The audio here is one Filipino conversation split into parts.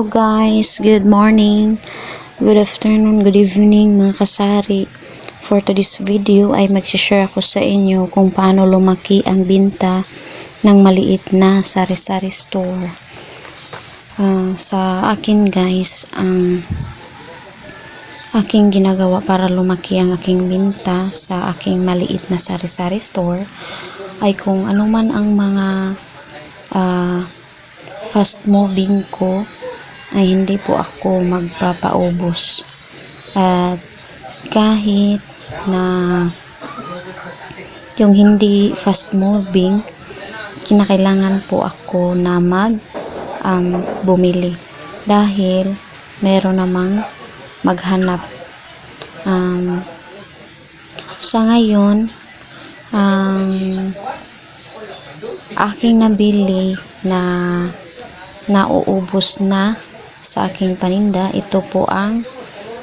Hello guys, good morning, good afternoon, good evening mga kasari. For today's video ay magsishare ako sa inyo kung paano lumaki ang binta ng maliit na sari-sari store. Ah, sa akin guys, ang aking ginagawa para lumaki ang aking binta sa aking maliit na sari-sari store ay kung ano man ang mga ah, fast moving ko ay hindi po ako magpapaubos. At kahit na yung hindi fast moving, kinakailangan po ako na mag um, bumili. Dahil meron namang maghanap. Um, sa ngayon, ang aking nabili na nauubos na sa aking paninda. Ito po ang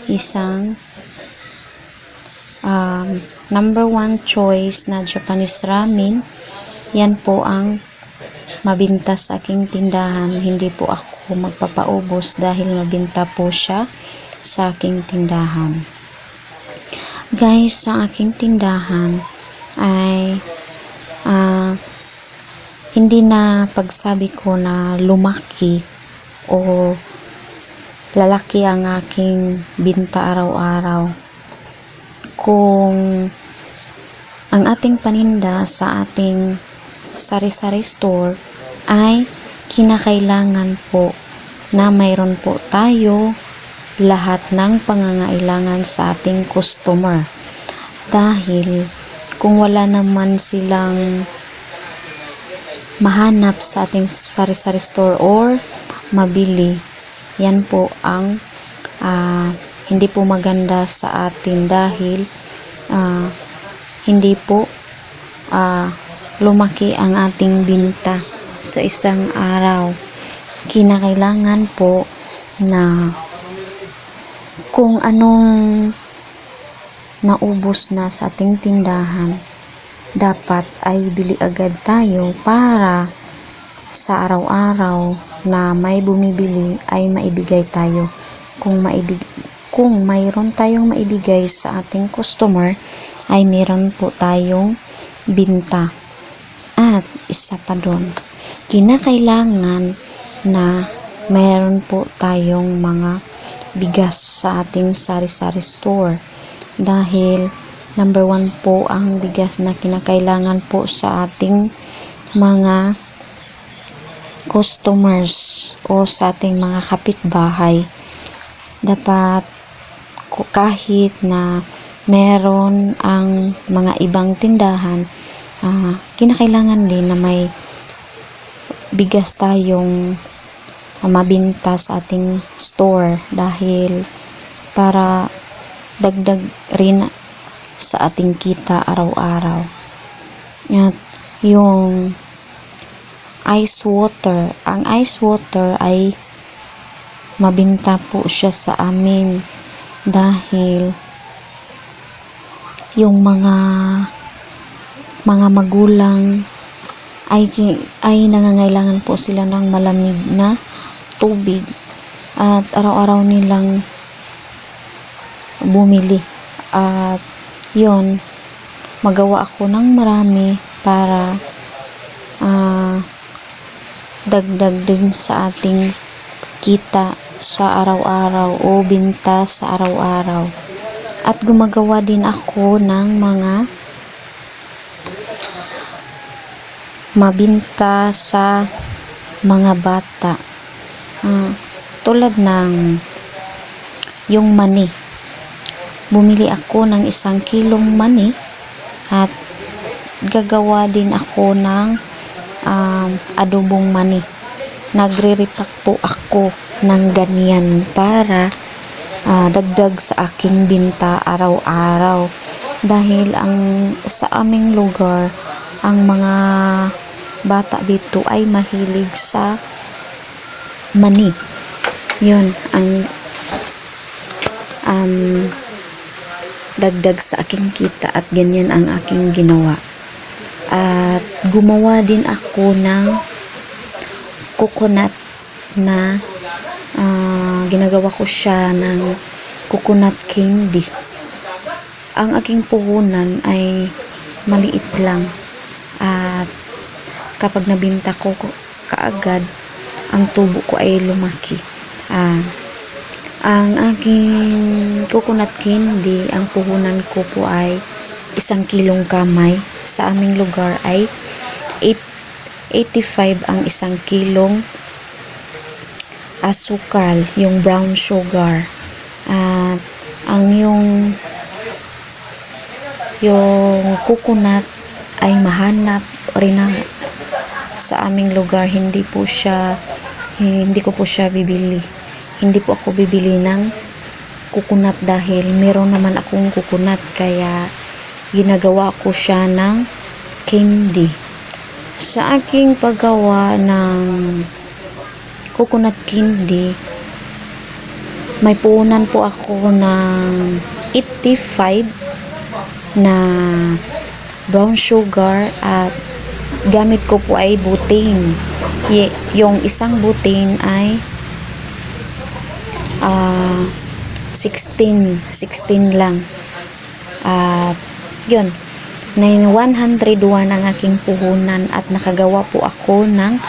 isang um, number one choice na Japanese ramen. Yan po ang mabinta sa aking tindahan. Hindi po ako magpapaubos dahil mabinta po siya sa aking tindahan. Guys, sa aking tindahan ay ah hindi na pagsabi ko na lumaki o lalaki ang aking binta araw-araw. Kung ang ating paninda sa ating sari-sari store ay kinakailangan po na mayroon po tayo lahat ng pangangailangan sa ating customer. Dahil kung wala naman silang mahanap sa ating sari-sari store or mabili, yan po ang ah, hindi po maganda sa atin dahil ah, hindi po ah, lumaki ang ating binta sa isang araw. Kinakailangan po na kung anong naubos na sa ating tindahan, dapat ay bili agad tayo para sa araw-araw na may bumibili ay maibigay tayo. Kung maibig kung mayroon tayong maibigay sa ating customer, ay meron po tayong binta. At isa pa doon, kinakailangan na mayroon po tayong mga bigas sa ating sari-sari store. Dahil number one po ang bigas na kinakailangan po sa ating mga customers o sa ating mga kapitbahay. Dapat kahit na meron ang mga ibang tindahan, ah, kinakailangan din na may bigas tayong ah, mabinta sa ating store dahil para dagdag rin sa ating kita araw-araw. At yung ice water, ang ice water ay mabinta po siya sa amin dahil yung mga mga magulang ay ay nangangailangan po sila ng malamig na tubig at araw-araw nilang bumili. At yon magawa ako ng marami para dagdag din sa ating kita sa araw-araw o binta sa araw-araw. At gumagawa din ako ng mga mabinta sa mga bata. Ah, tulad ng yung mani. Bumili ako ng isang kilong mani at gagawa din ako ng um, adobong mani. Nagre-repack po ako ng ganyan para ah, dagdag sa aking binta araw-araw. Dahil ang sa aming lugar ang mga bata dito ay mahilig sa mani. Yun ang um, dagdag sa aking kita at ganyan ang aking ginawa at gumawa din ako ng coconut na ah, ginagawa ko siya ng coconut candy. Ang aking puhunan ay maliit lang at kapag nabinta ko ko- kaagad, ang tubo ko ay lumaki. Ah, ang aking coconut candy, ang puhunan ko po ay isang kilong kamay. Sa aming lugar ay 8, 85 ang isang kilong asukal, yung brown sugar. At ang yung yung coconut ay mahanap rin na sa aming lugar hindi po siya hindi ko po siya bibili hindi po ako bibili ng coconut dahil meron naman akong coconut kaya ginagawa ko siya ng candy sa aking paggawa ng coconut candy may puunan po ako ng 85 na brown sugar at gamit ko po ay butane. Ye, yung isang butane ay ah 16, 16 lang. At yun, na 101 ang aking puhunan at nakagawa po ako ng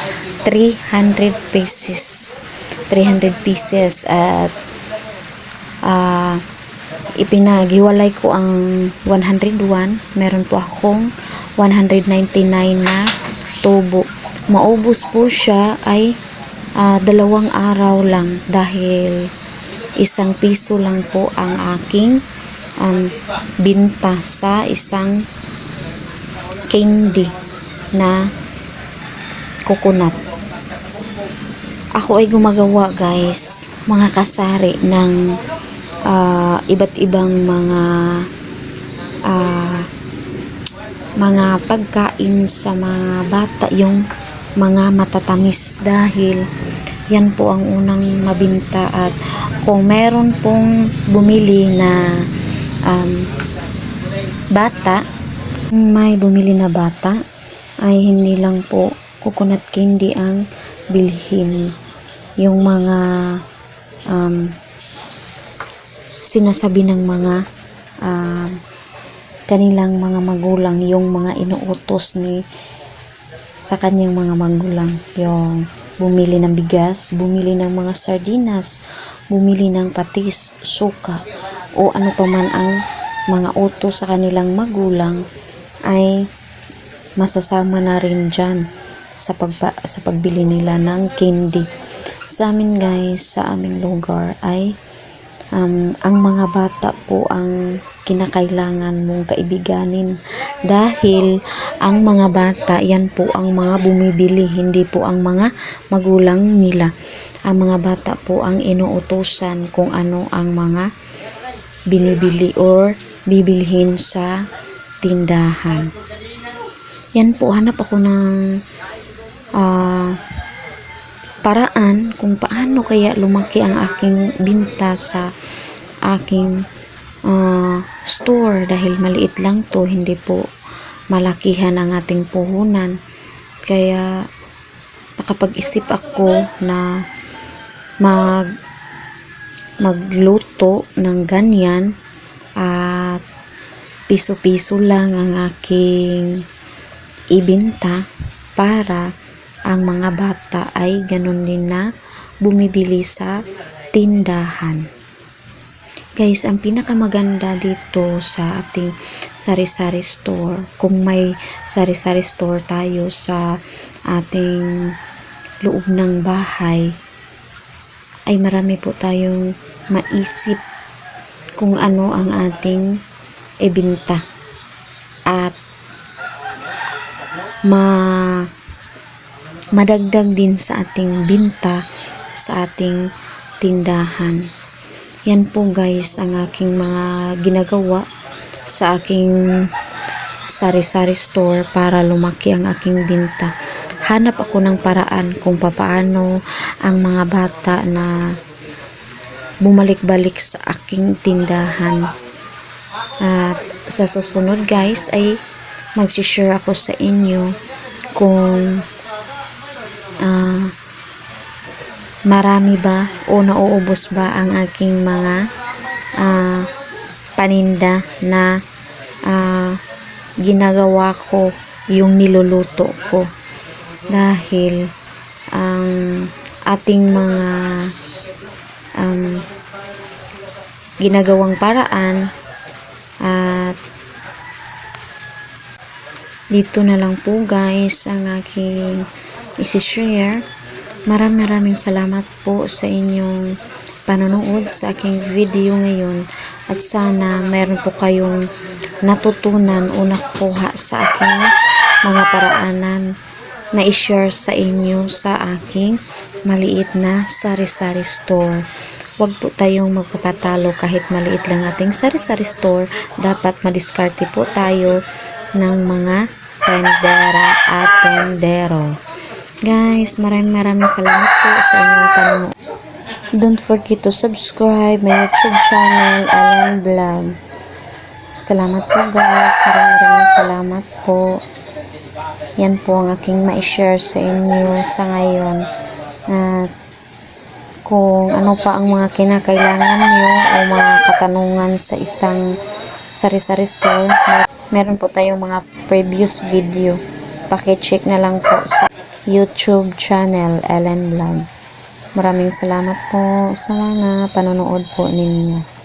300 pieces. 300 pieces at ah ipinagiwalay ko ang 101 meron po akong 199 na tubo. Maubos po siya ay ah, dalawang araw lang dahil isang piso lang po ang aking um, binta sa isang candy na coconut. Ako ay gumagawa guys mga kasari ng ah, iba't ibang mga ah, mga pagkain sa mga bata yung mga matatamis. Dahil yan po ang unang mabinta at kung meron pong bumili na um, bata. May bumili na bata. Ay hindi lang po. Coconut candy ang bilhin. Yung mga um, sinasabi ng mga um, kanilang mga magulang yung mga inuutos ni sa kanyang mga magulang. Yung bumili ng bigas, bumili ng mga sardinas, bumili ng patis, suka o ano pa man ang mga utos sa kanilang magulang ay masasama na rin dyan sa, pagba, sa pagbili nila ng candy. Sa amin guys, sa aming lugar ay um, ang mga bata po ang kinakailangan mong kaibiganin dahil ang mga bata yan po ang mga bumibili hindi po ang mga magulang nila ang mga bata po ang inuutosan kung ano ang mga binibili or bibilhin sa tindahan. Yan po hanap ako ng ah paraan kung paano kaya lumaki ang aking binta sa aking ah, store. Dahil maliit lang to hindi po malakihan ang ating puhunan. Kaya nakapag-isip ako na mag magluto ng ganyan at piso-piso lang ang aking ibinta para ang mga bata ay ganun din na bumibili sa tindahan. Guys, ang pinakamaganda dito sa ating sari-sari store, kung may sari-sari store tayo sa ating loob ng bahay, ay marami po tayong maisip kung ano ang ating ibinta. At ma madagdag din sa ating binta sa ating tindahan. Yan po guys ang aking mga ginagawa sa aking sari-sari store para lumaki ang aking binta. Hanap ako ng paraan kung papaano ang mga bata na bumalik-balik sa aking tindahan. At sa susunod guys ay magsishare ako sa inyo kung ah marami ba o nauubos ba ang aking mga ah, paninda na ah, ginagawa ko yung niluluto ko dahil ang ating mga um, ginagawang paraan at dito na lang po guys ang aking isi-share. Maraming maraming salamat po sa inyong panonood sa aking video ngayon at sana mayroon po kayong natutunan o nakuha sa aking mga paraanan na i-share sa inyo sa aking maliit na sari-sari store. Huwag po tayong magpapatalo kahit maliit lang ating sari-sari store. Dapat madiskarte po tayo ng mga tendera at tendero. Guys, maraming maraming salamat po sa inyong panonood. Don't forget to subscribe my YouTube channel, Alan Vlog. Salamat po guys. Maraming maraming salamat po. Yan po ang aking ma-share sa inyo sa ngayon. At kung ano pa ang mga kinakailangan nyo o mga katanungan sa isang sari-sari store, mer- meron po tayong mga previous video. Pakicheck na lang po sa YouTube channel, Ellen Vlog. Maraming salamat po sa mga panonood po ninyo.